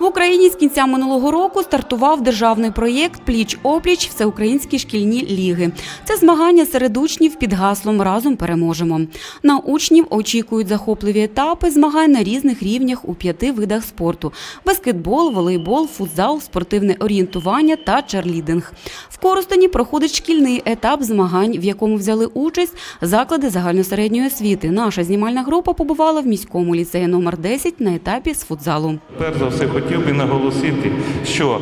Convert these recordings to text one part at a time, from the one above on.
В Україні з кінця минулого року стартував державний проєкт Пліч опліч Всеукраїнські шкільні ліги. Це змагання серед учнів під гаслом Разом переможемо. На учнів очікують захопливі етапи змагань на різних рівнях у п'яти видах спорту: баскетбол, волейбол, футзал, спортивне орієнтування та черлідинг. В Коростені проходить шкільний етап змагань, в якому взяли участь заклади загальносередньої освіти. Наша знімальна група побувала в міському ліцеї номер 10 на етапі з футзалу. Перш за все хотів би наголосити, що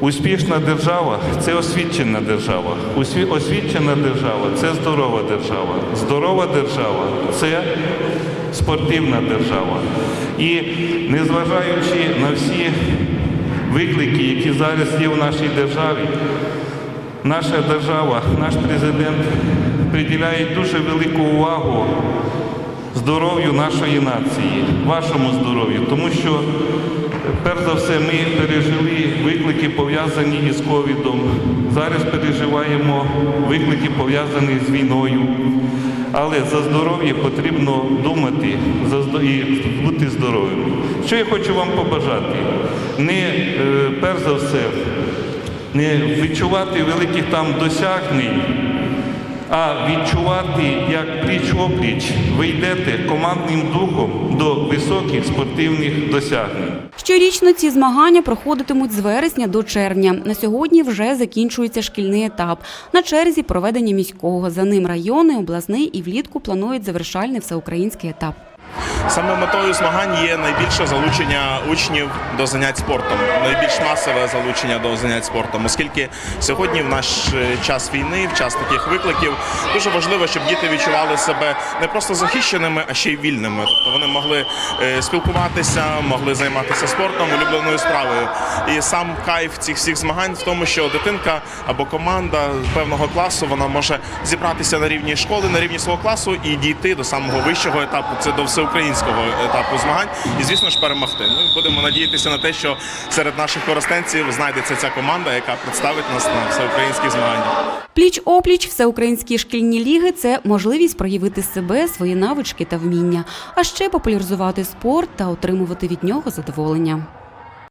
успішна держава це освічена держава. Освічена держава це здорова держава. Здорова держава це спортивна держава. І незважаючи на всі виклики, які зараз є в нашій державі, наша держава, наш президент приділяє дуже велику увагу здоров'ю нашої нації, вашому здоров'ю, тому що перш за все ми пережили виклики пов'язані із ковідом. Зараз переживаємо виклики пов'язані з війною. Але за здоров'я потрібно думати і бути здоровим. Що я хочу вам побажати? Не е, перш за все не відчувати великих там досягнень, а відчувати, як пліч-опліч ви йдете командним духом до високих спортивних досягнень. Щорічно ці змагання проходитимуть з вересня до червня. На сьогодні вже закінчується шкільний етап. На черзі проведення міського. За ним райони, обласний і влітку планують завершальний всеукраїнський етап. Саме метою змагань є найбільше залучення учнів до занять спортом, найбільш масове залучення до занять спортом, оскільки сьогодні, в наш е, час війни, в час таких викликів, дуже важливо, щоб діти відчували себе не просто захищеними, а ще й вільними. Тобто вони могли е, спілкуватися, могли займатися спортом, улюбленою справою. І сам кайф цих всіх змагань в тому, що дитинка або команда певного класу вона може зібратися на рівні школи, на рівні свого класу і дійти до самого вищого етапу. Це до всеукраїнського етапу змагань, і звісно ж перемогти. Ми будемо надіятися на те, що серед наших користенців знайдеться ця команда, яка представить нас на всеукраїнські змагання. Пліч-опліч всеукраїнські шкільні ліги це можливість проявити себе, свої навички та вміння, а ще популяризувати спорт та отримувати від нього задоволення.